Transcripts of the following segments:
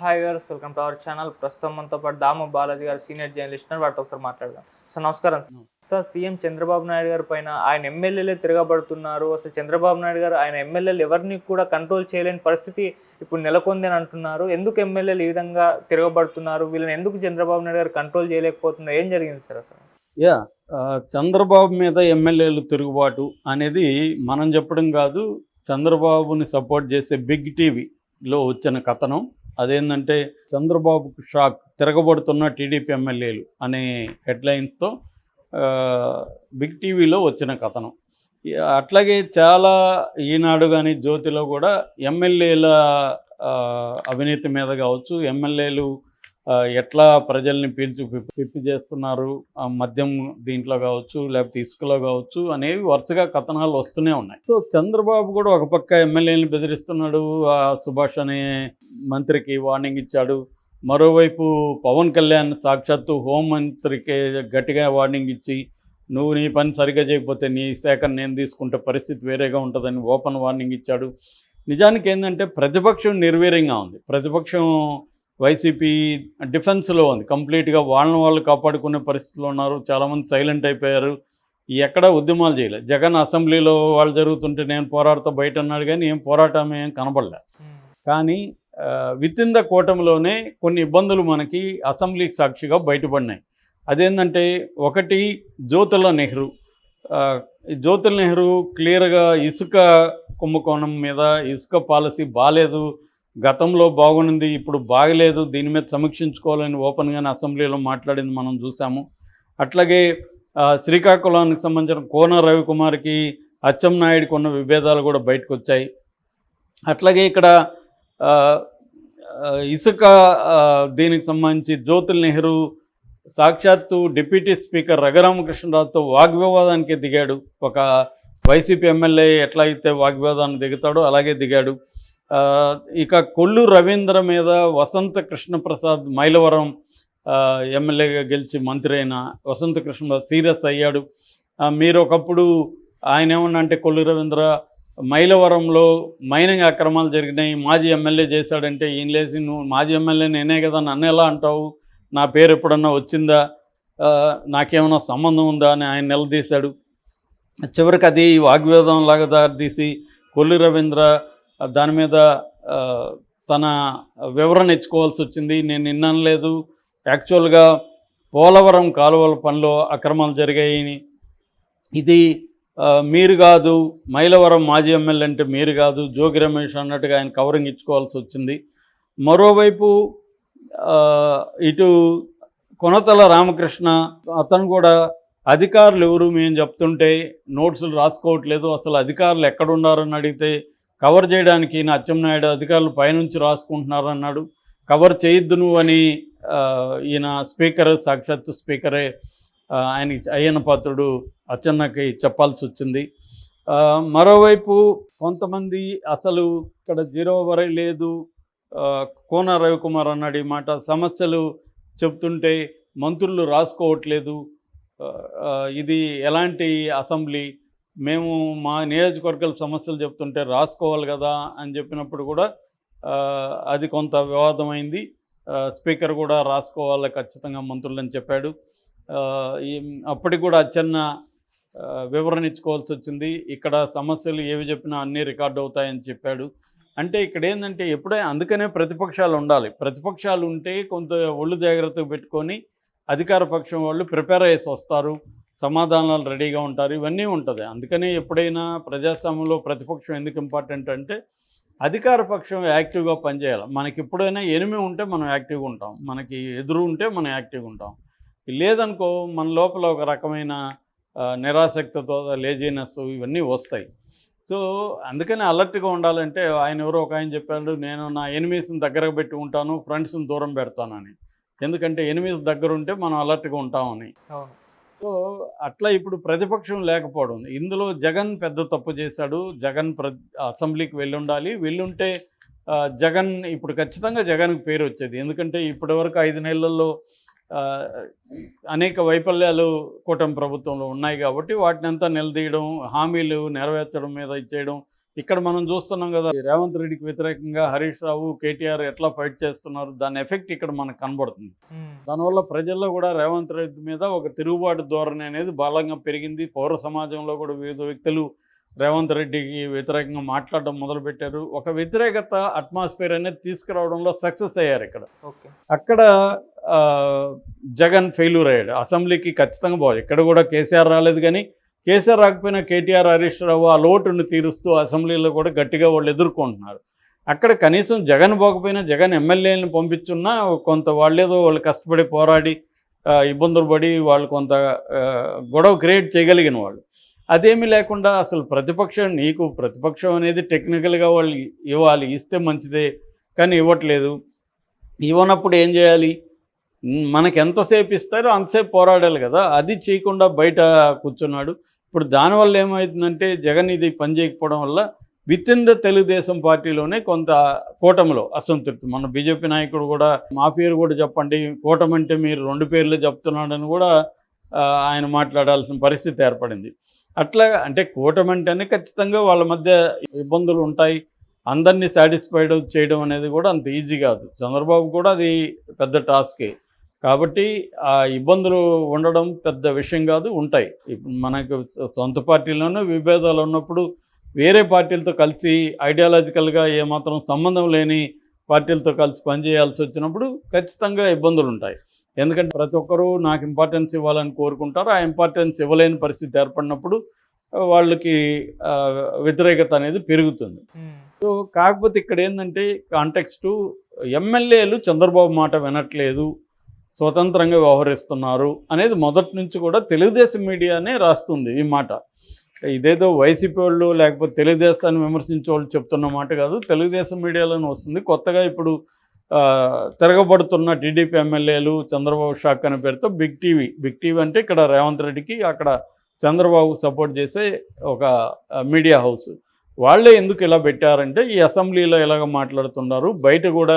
Hi గారు welcome to our channel ప్రస్తుతం మనతో పాటు దాము బాలాజీ గారు సీనియర్ జర్నలిస్ట్ వారితో ఒకసారి మాట్లాడదాం. సార్ నమస్కారం సార్. సీఎం చంద్రబాబు నాయుడు గారి పైన ఆయన ఎమ్మెల్యేలే తిరగబడుతున్నారు. అసలు చంద్రబాబు నాయుడు గారు ఆయన ఎమ్మెల్యేలు ఎవరిని కూడా కంట్రోల్ చేయలేని పరిస్థితి ఇప్పుడు నెలకొంది అని అంటున్నారు. ఎందుకు ఎమ్మెల్యేలు ఈ విధంగా తిరగబడుతున్నారు? వీళ్ళని ఎందుకు చంద్రబాబు నాయుడు గారు కంట్రోల్ చేయలేకపోతున్నారు? ఏం జరిగింది సార్ అసలు? యా చంద్రబాబు మీద ఎమ్మెల్యేలు తిరుగుబాటు అనేది మనం చెప్పడం కాదు చంద్రబాబుని సపోర్ట్ చేసే బిగ్ టీవీలో వచ్చిన కథనం. అదేంటంటే చంద్రబాబుకు షాక్ తిరగబడుతున్న టీడీపీ ఎమ్మెల్యేలు అనే హెడ్లైన్స్తో బిగ్ టీవీలో వచ్చిన కథనం. అట్లాగే చాలా ఈనాడు కానీ జ్యోతిలో కూడా ఎమ్మెల్యేల అవినీతి మీద కావచ్చు ఎమ్మెల్యేలు ఎట్లా ప్రజల్ని పీల్చి పిప్పి పిప్పి చేస్తున్నారు? ఆ మద్యం దీంట్లో కావచ్చు లేకపోతే ఇసుకలో కావచ్చు అనేవి వరుసగా కథనాలు వస్తూనే ఉన్నాయి. సో చంద్రబాబు కూడా ఒక పక్క ఎమ్మెల్యేని బెదిరిస్తున్నాడు. ఆ సుభాష్ అనే మంత్రికి వార్నింగ్ ఇచ్చాడు. మరోవైపు పవన్ కళ్యాణ్ సాక్షాత్తు హోంమంత్రికి గట్టిగా వార్నింగ్ ఇచ్చి నువ్వు నీ పని సరిగ్గా చేయకపోతే నీ శాఖను నేను తీసుకుంటే పరిస్థితి వేరేగా ఉంటుందని ఓపెన్ వార్నింగ్ ఇచ్చాడు. నిజానికి ఏంటంటే ప్రతిపక్షం నిర్వీర్యంగా ఉంది. ప్రతిపక్షం వైసీపీ డిఫెన్స్లో ఉంది. కంప్లీట్గా వాళ్ళని వాళ్ళు కాపాడుకునే పరిస్థితిలో ఉన్నారు. చాలామంది సైలెంట్ అయిపోయారు. ఎక్కడ ఉద్యమాలు చేయలేదు జగన్ అసెంబ్లీలో వాళ్ళు జరుగుతుంటే నేను పోరాడుతూ బయట అన్నాడు కానీ ఏం పోరాటం ఏం కనబడలే. కానీ విత్ ఇన్ ద కూటమిలోనే కొన్ని ఇబ్బందులు మనకి అసెంబ్లీకి సాక్షిగా బయటపడినాయి. అదేంటంటే ఒకటి జ్యోతుల నెహ్రూ. జ్యోతుల నెహ్రూ క్లియర్గా ఇసుక కుంభకోణం మీద ఇసుక పాలసీ బాగాలేదు గతంలో బాగుంది ఇప్పుడు బాగలేదు దీని మీద సమీక్షించుకోవాలని ఓపెన్గానే అసెంబ్లీలో మాట్లాడింది మనం చూసాము. అట్లాగే శ్రీకాకుళానికి సంబంధించిన కోన రవికుమార్కి అచ్చెం నాయుడికి ఉన్న విభేదాలు కూడా బయటకు వచ్చాయి అట్లాగే ఇక్కడ ఇసుక దీనికి సంబంధించి జ్యోతుల్ నెహ్రూ సాక్షాత్తు డిప్యూటీ స్పీకర్ రఘురామకృష్ణరావుతో వాగ్వివాదానికి దిగాడు. ఒక వైసీపీ ఎమ్మెల్యే ఎట్లా అయితే వాగ్వివాదానికి దిగుతాడో అలాగే దిగాడు. ఇక కొల్లు రవీంద్ర మీద వసంత కృష్ణప్రసాద్ మైలవరం ఎమ్మెల్యేగా గెలిచి మంత్రి అయిన వసంత కృష్ణ సీరియస్ అయ్యాడు. మీరు ఒకప్పుడు ఆయన ఏమన్నా అంటే కొల్లు రవీంద్ర మైలవరంలో మైనింగ్ అక్రమాలు జరిగినాయి మాజీ ఎమ్మెల్యే చేశాడంటే ఈయన లేచి నువ్వు మాజీ ఎమ్మెల్యే నేనే కదా నన్ను ఎలా అంటావు? నా పేరు ఎప్పుడన్నా వచ్చిందా? ఆ, నాకేమైనా సంబంధం ఉందా అని ఆయన నిలదీశాడు. చివరికి అది వాగ్వేదం లాగా దారితీసి కొల్లు రవీంద్ర దాని మీద తన వివరణ ఇచ్చుకోవాల్సి వచ్చింది. నేను నిన్ననలేదు యాక్చువల్గా పోలవరం కాలువల పనిలో అక్రమాలు జరిగాయని ఇది మీరు కాదు మైలవరం మాజీ ఎమ్మెల్యే అంటే మీరు కాదు జోగి రమేష్ అన్నట్టుగా ఆయన కవరింగ్ ఇచ్చుకోవాల్సి వచ్చింది. మరోవైపు ఇటు కొనతల రామకృష్ణ అతను కూడా అధికారులు ఎవరు మేము చెప్తుంటే నోట్సులు రాసుకోవట్లేదు. అసలు అధికారులు ఎక్కడున్నారని అడిగితే కవర్ చేయడానికి నా అచ్చెన్నాయుడు అధికారులు పైనుంచి రాసుకుంటున్నారు అన్నాడు కవర్ చేయొద్దు నువ్వు అని ఈయన స్పీకర్ సాక్షాత్తు స్పీకరే ఆయన అయ్యన పాత్రుడు అచ్చెన్నకి చెప్పాల్సి వచ్చింది. మరోవైపు కొంతమంది అసలు ఇక్కడ జీరో వరే లేదు. కోన రవికుమార్ అన్నాడు ఈ మాట. సమస్యలు చెప్తుంటే మంత్రులు రాసుకోవట్లేదు. ఇది ఎలాంటి అసెంబ్లీ? మేము మా నియోజకవర్గాల సమస్యలు చెప్తుంటే రాసుకోవాలి కదా అని చెప్పినప్పుడు కూడా అది కొంత వివాదమైంది. స్పీకర్ కూడా రాసుకోవాలి ఖచ్చితంగా మంత్రులని చెప్పాడు. అప్పటికి కూడా అచ్చన్న వివరణ ఇచ్చుకోవాల్సి వచ్చింది. ఇక్కడ సమస్యలు ఏవి చెప్పినా అన్నీ రికార్డ్ అవుతాయని చెప్పాడు. అంటే ఇక్కడ ఏంటంటే ఎప్పుడే అందుకనే ప్రతిపక్షాలు ఉండాలి. ప్రతిపక్షాలు ఉంటే కొంత ఒళ్ళు జాగ్రత్తగా పెట్టుకొని అధికార పక్షం వాళ్ళు ప్రిపేర్ అయ్యేసి వస్తారు. సమాధానాలు రెడీగా ఉంటారు. ఇవన్నీ ఉంటుంది. అందుకనే ఎప్పుడైనా ప్రజాస్వామ్యంలో ప్రతిపక్షం ఎందుకు ఇంపార్టెంట్ అంటే అధికార పక్షం యాక్టివ్గా పనిచేయాలి. మనకి ఎప్పుడైనా ఎనిమి ఉంటే మనం యాక్టివ్గా ఉంటాం. మనకి ఎదురు ఉంటే మనం యాక్టివ్గా ఉంటాం. లేదనుకో మన లోపల ఒక రకమైన ఆ, నిరాసక్తతో లేజినెస్ ఇవన్నీ వస్తాయి. సో అందుకని అలర్ట్గా ఉండాలంటే ఆయన ఎవరో ఒక ఆయన చెప్పాడు నేను నా ఎనిమీస్ని దగ్గరకు పెట్టి ఉంటాను ఫ్రెండ్స్ని దూరం పెడతానని. ఎందుకంటే ఎనిమీస్ దగ్గర ఉంటే మనం అలర్ట్గా ఉంటామని. అవును. సో అట్లా ఇప్పుడు ప్రతిపక్షం లేకపోవడం. ఇందులో జగన్ పెద్ద తప్పు చేశాడు. జగన్ ప్ర అసెంబ్లీకి వెళ్ళి ఉండాలి వెళ్ళుంటే జగన్ ఇప్పుడు ఖచ్చితంగా జగన్కి పేరు వచ్చేది. ఎందుకంటే ఇప్పటివరకు ఐదు నెలల్లో అనేక వైఫల్యాలు కూటమి ప్రభుత్వంలో ఉన్నాయి కాబట్టి వాటిని అంతా నిలదీయడం హామీలు నెరవేర్చడం మీద ఇచ్చేయడం ఇక్కడ మనం చూస్తున్నాం కదా రేవంత్ రెడ్డికి వ్యతిరేకంగా హరీష్ రావు కేటీఆర్ ఎట్లా ఫైట్ చేస్తున్నారు దాని ఎఫెక్ట్ ఇక్కడ మనకు కనబడుతుంది. దానివల్ల ప్రజల్లో కూడా రేవంత్ రెడ్డి మీద ఒక తిరుగుబాటు ధోరణి అనేది బలంగా పెరిగింది. పౌర సమాజంలో కూడా వివిధ వ్యక్తులు రేవంత్ రెడ్డికి వ్యతిరేకంగా మాట్లాడడం మొదలుపెట్టారు. ఒక వ్యతిరేకత అట్మాస్ఫియర్ అనేది తీసుకురావడంలో సక్సెస్ అయ్యారు ఇక్కడ. అక్కడ జగన్ ఫెయిల్యూర్ అయ్యాడు. అసెంబ్లీకి ఖచ్చితంగా పోవాలి. ఇక్కడ కూడా కేసీఆర్ రాలేదు కానీ కేసీఆర్ రాకపోయినా కేటీఆర్ హరీష్ రావు ఆ లోటును తీరుస్తూ అసెంబ్లీలో కూడా గట్టిగా వాళ్ళు ఎదుర్కొంటున్నారు. అక్కడ కనీసం జగన్ పోకపోయినా జగన్ ఎమ్మెల్యేలను పంపించున్నా కొంత వాళ్ళేదో వాళ్ళు కష్టపడి పోరాడి ఇబ్బందులు పడి వాళ్ళు కొంత గొడవ క్రియేట్ చేయగలిగిన వాళ్ళు. అదేమీ లేకుండా అసలు ప్రతిపక్షం నీకు ప్రతిపక్షం అనేది టెక్నికల్గా వాళ్ళు ఇవ్వాలి ఇస్తే మంచిదే కానీ ఇవ్వట్లేదు. ఇవ్వనప్పుడు ఏం చేయాలి? మనకి ఎంతసేపు ఇస్తారో అంతసేపు పోరాడాలి కదా. అది చేయకుండా బయట కూర్చున్నాడు. ఇప్పుడు దానివల్ల ఏమవుతుందంటే జగన్ ఇది పని చేయకపోవడం వల్ల విత్ ఇన్ ద తెలుగుదేశం పార్టీలోనే కొంత కూటమిలో అసంతృప్తి. మన బీజేపీ నాయకుడు కూడా మా పేరు కూడా చెప్పండి కూటమి అంటే మీరు రెండు పేర్లు చెప్తున్నాడని కూడా ఆయన మాట్లాడాల్సిన పరిస్థితి ఏర్పడింది. అట్లా అంటే కూటమి అంటేనే ఖచ్చితంగా వాళ్ళ మధ్య ఇబ్బందులు ఉంటాయి. అందరినీ సాటిస్ఫైడ్ చేయడం అనేది కూడా అంత ఈజీ కాదు. చంద్రబాబు కూడా అది పెద్ద టాస్కే కాబట్టి ఆ ఇబ్బందులు ఉండడం పెద్ద విషయం కాదు ఉంటాయి. మనకు సొంత పార్టీలోనే విభేదాలు ఉన్నప్పుడు వేరే పార్టీలతో కలిసి ఐడియాలజికల్గా ఏమాత్రం సంబంధం లేని పార్టీలతో కలిసి పనిచేయాల్సి వచ్చినప్పుడు ఖచ్చితంగా ఇబ్బందులు ఉంటాయి. ఎందుకంటే ప్రతి ఒక్కరూ నాకు ఇంపార్టెన్స్ ఇవ్వాలని కోరుకుంటారు. ఆ ఇంపార్టెన్స్ ఇవ్వలేని పరిస్థితి ఏర్పడినప్పుడు వాళ్ళకి వ్యతిరేకత అనేది పెరుగుతుంది. సో కాకపోతే ఇక్కడ ఏంటంటే కాంటెక్స్టు ఎమ్మెల్యేలు చంద్రబాబు మాట వినట్లేదు. స్వతంత్రంగా వ్యవహరిస్తున్నారు అనేది మొదటి నుంచి కూడా తెలుగుదేశం మీడియానే రాస్తుంది ఈ మాట. ఇదేదో వైసీపీ వాళ్ళు లేకపోతే తెలుగుదేశాన్ని విమర్శించే వాళ్ళు చెప్తున్న మాట కాదు తెలుగుదేశం మీడియాలోనే వస్తుంది. కొత్తగా ఇప్పుడు తిరగబడుతున్న టీడీపీ ఎమ్మెల్యేలు చంద్రబాబు షాక్ అనే పేరుతో బిగ్ టీవీ. బిగ్ టీవీ అంటే ఇక్కడ రేవంత్ రెడ్డికి అక్కడ చంద్రబాబు సపోర్ట్ చేసే ఒక మీడియా హౌస్. వాళ్ళే ఎందుకు ఇలా పెట్టారంటే ఈ అసెంబ్లీలో ఎలాగ మాట్లాడుతున్నారు. బయట కూడా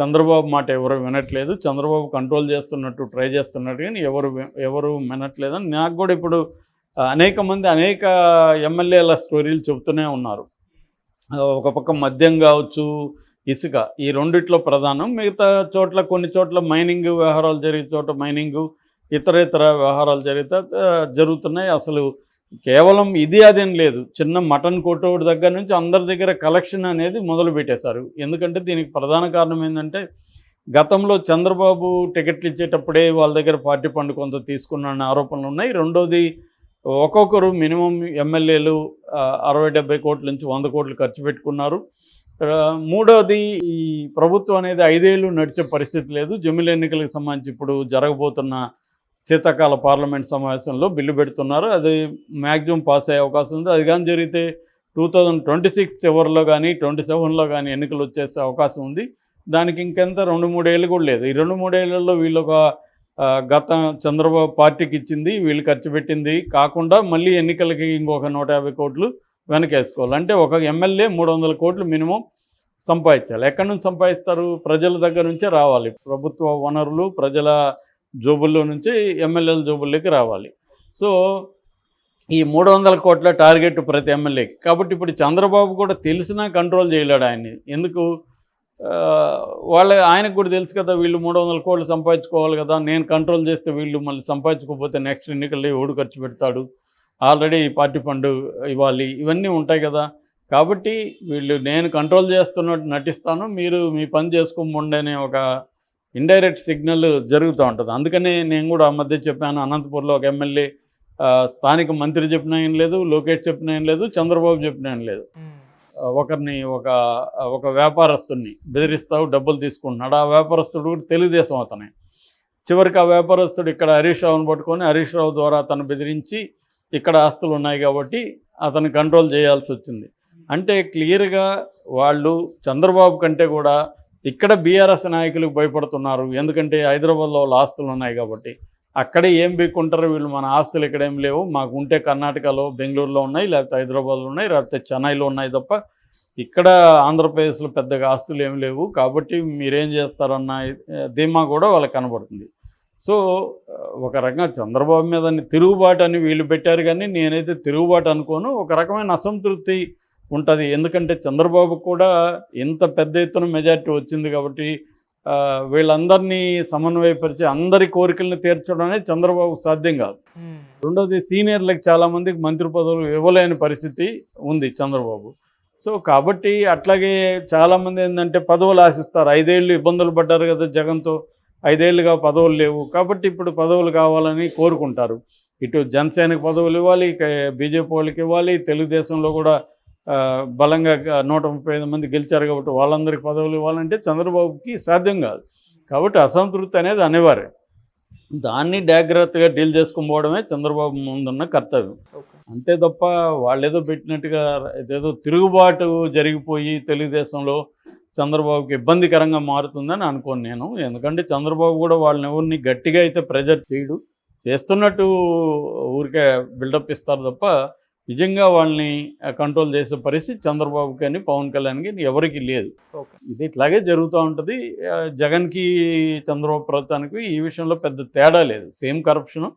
చంద్రబాబు మాట ఎవరు వినట్లేదు. చంద్రబాబు కంట్రోల్ చేస్తున్నట్టు ట్రై చేస్తున్నట్టు కానీ ఎవరు వి- ఎవరు వినట్లేదని నాకు కూడా ఇప్పుడు అనేక మంది అనేక ఎమ్మెల్యేల స్టోరీలు చెబుతూనే ఉన్నారు. ఒక పక్క మద్యం కావచ్చు ఇసుక ఈ రెండిట్లో ప్రధానం. మిగతా చోట్ల కొన్ని చోట్ల మైనింగ్ వ్యవహారాలు జరిగే చోట మైనింగ్ ఇతర ఇతర వ్యవహారాలు జరిగితే జరుగుతున్నాయి. అసలు కేవలం ఇది అదేం లేదు. చిన్న మటన్ కొట్టోడి దగ్గర నుంచి అందరి దగ్గర కలెక్షన్ అనేది మొదలు పెట్టేశారు. ఎందుకంటే దీనికి ప్రధాన కారణం ఏంటంటే గతంలో చంద్రబాబు టికెట్లు ఇచ్చేటప్పుడే వాళ్ళ దగ్గర పార్టీ ఫండ్ కొంత తీసుకున్న ఆరోపణలు ఉన్నాయి. రెండోది ఒక్కొక్కరు మినిమం ఎమ్మెల్యేలు అరవై డెబ్బై కోట్ల నుంచి వంద కోట్లు ఖర్చు పెట్టుకున్నారు. మూడోది ఈ ప్రభుత్వం అనేది ఐదేళ్ళు నడిచే పరిస్థితి లేదు. జమిలి ఎన్నికలకు సంబంధించి ఇప్పుడు జరగబోతున్న శీతాకాల పార్లమెంట్ సమావేశంలో బిల్లు పెడుతున్నారు. అది మ్యాక్సిమం పాస్ అయ్యే అవకాశం ఉంది. అది కానీ జరిగితే టూ థౌజండ్ ట్వంటీ సిక్స్ చివరిలో కానీ ట్వంటీ సెవెన్లో కానీ ఎన్నికలు వచ్చేసే అవకాశం ఉంది. దానికి ఇంకెంత రెండు మూడేళ్ళు కూడా లేదు. ఈ రెండు మూడేళ్ళలో వీళ్ళు ఒక గత చంద్రబాబు పార్టీకి ఇచ్చింది వీళ్ళు ఖర్చు పెట్టింది. కాకుండా మళ్ళీ ఎన్నికలకి ఇంకొక నూట యాభై కోట్లు వెనకేసుకోవాలి. అంటే ఒక ఎమ్మెల్యే మూడు వందల కోట్లు మినిమం సంపాదించాలి. ఎక్కడి నుంచి సంపాదిస్తారు? ప్రజల దగ్గర నుంచే రావాలి. ప్రభుత్వ వనరులు ప్రజల జోబుల్లో నుంచి ఎమ్మెల్యేల జోబుల్లోకి రావాలి. సో ఈ మూడు వందల కోట్ల టార్గెట్ ప్రతి ఎమ్మెల్యేకి. కాబట్టి ఇప్పుడు చంద్రబాబు కూడా తెలిసినా కంట్రోల్ చేయలేడు ఆయన్ని. ఎందుకు? వాళ్ళ ఆయనకు కూడా తెలుసు కదా వీళ్ళు మూడు వందల కోట్లు సంపాదించుకోవాలి కదా. నేను కంట్రోల్ చేస్తే వీళ్ళు మళ్ళీ సంపాదించుకోకపోతే నెక్స్ట్ ఎన్నికల్లో ఎవడు ఖర్చు పెడతాడు? ఆల్రెడీ పార్టీ ఫండ్ ఇవ్వాలి. ఇవన్నీ ఉంటాయి కదా. కాబట్టి వీళ్ళు నేను కంట్రోల్ చేస్తున్నట్టు నటిస్తాను. మీరు మీ పని చేసుకోమండి అనే ఒక ఇండైరెక్ట్ సిగ్నల్ జరుగుతూ ఉంటుంది. అందుకనే నేను కూడా ఆ మధ్య చెప్పాను అనంతపూర్లో ఒక ఎమ్మెల్యే స్థానిక మంత్రి చెప్పినా ఏం లేదు లోకేష్ చెప్పినా ఏం లేదు చంద్రబాబు చెప్పినా ఏం లేదు. ఒకరిని ఒక ఒక వ్యాపారస్తుని బెదిరిస్తావు డబ్బులు తీసుకుంటున్నాడు. ఆ వ్యాపారస్తుడు కూడా తెలుగుదేశం అతనే. చివరికి ఆ వ్యాపారస్తుడు ఇక్కడ హరీష్ రావుని పట్టుకొని హరీష్ రావు ద్వారా అతను బెదిరించి ఇక్కడ ఆస్తులు ఉన్నాయి కాబట్టి అతను కంట్రోల్ చేయాల్సి వచ్చింది. అంటే క్లియర్గా వాళ్ళు చంద్రబాబు కంటే కూడా ఇక్కడ బీఆర్ఎస్ నాయకులు భయపడుతున్నారు. ఎందుకంటే హైదరాబాద్లో వాళ్ళ ఆస్తులు ఉన్నాయి కాబట్టి. అక్కడే ఏం బీక్కుంటారు వీళ్ళు మన ఆస్తులు ఇక్కడ ఏం లేవు. మాకు ఉంటే కర్ణాటకలో బెంగళూరులో ఉన్నాయి లేకపోతే హైదరాబాద్లో ఉన్నాయి లేకపోతే చెన్నైలో ఉన్నాయి తప్ప ఇక్కడ ఆంధ్రప్రదేశ్లో పెద్దగా ఆస్తులు ఏం లేవు. కాబట్టి మీరేం చేస్తారన్న ధీమా కూడా వాళ్ళకి కనబడుతుంది. సో ఒక రకంగా చంద్రబాబు మీద తిరుగుబాటు అని వీళ్ళు పెట్టారు కానీ నేనైతే తిరుగుబాటు అనుకోను. ఒక రకమైన అసంతృప్తి ఉంటుంది. ఎందుకంటే చంద్రబాబు కూడా ఇంత పెద్ద ఎత్తున మెజారిటీ వచ్చింది కాబట్టి వీళ్ళందరినీ సమన్వయపరిచి అందరి కోరికలను తీర్చడం అనేది చంద్రబాబు సాధ్యం కాదు. రెండోది సీనియర్లకు చాలామందికి మంత్రి పదవులు ఇవ్వలేని పరిస్థితి ఉంది చంద్రబాబు. సో కాబట్టి అట్లాగే చాలామంది ఏంటంటే పదవులు ఆశిస్తారు. ఐదేళ్ళు ఇబ్బందులు పడ్డారు కదా జగన్తో. ఐదేళ్ళుగా పదవులు లేవు. కాబట్టి ఇప్పుడు పదవులు కావాలని కోరుకుంటారు. ఇటు జనసేనకు పదవులు ఇవ్వాలి బీజేపీ వాళ్ళకి ఇవ్వాలి తెలుగుదేశంలో కూడా బలంగా నూట ముప్పై ఐదు మంది గెలిచారు కాబట్టి వాళ్ళందరికీ పదవులు ఇవ్వాలంటే చంద్రబాబుకి సాధ్యం కాదు. కాబట్టి అసంతృప్తి అనేది అనివార్యం. దాన్ని జాగ్రత్తగా డీల్ చేసుకుని పోవడమే చంద్రబాబు ముందున్న కర్తవ్యం. అంతే తప్ప వాళ్ళేదో పెట్టినట్టుగా ఏదో తిరుగుబాటు జరిగిపోయి తెలుగుదేశంలో చంద్రబాబుకి ఇబ్బందికరంగా మారుతుందని అనుకోను నేను. ఎందుకంటే చంద్రబాబు కూడా వాళ్ళని ఎవరిని గట్టిగా అయితే ప్రెజర్ చేయడు. చేస్తున్నట్టు ఊరికే బిల్డప్ ఇస్తారు తప్ప నిజంగా వాళ్ళని కంట్రోల్ చేసే పరిస్థితి చంద్రబాబు కానీ పవన్ కళ్యాణ్ కానీ ఎవరికి లేదు. ఇది ఇట్లాగే జరుగుతూ ఉంటుంది. జగన్కి చంద్రబాబు ప్రభుత్వానికి ఈ విషయంలో పెద్ద తేడా లేదు. సేమ్ కరప్షన్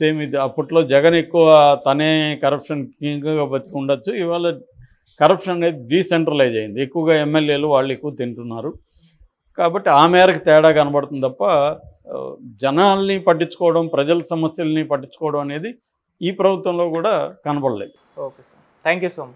సేమ్ ఇది. అప్పట్లో జగన్ ఎక్కువ తనే కరప్షన్ కింగ్గా బతికి ఉండొచ్చు ఇవాళ కరప్షన్ అనేది డీసెంట్రలైజ్ అయింది. ఎక్కువగా ఎమ్మెల్యేలు వాళ్ళు ఎక్కువ తింటున్నారు. కాబట్టి ఆ మేరకు తేడా కనబడుతుంది తప్ప జనాల్ని పట్టించుకోవడం ప్రజల సమస్యల్ని పట్టించుకోవడం అనేది ఈ ప్రభుత్వంలో కూడా కనబడలేదు. Okay sir. Thank you so much.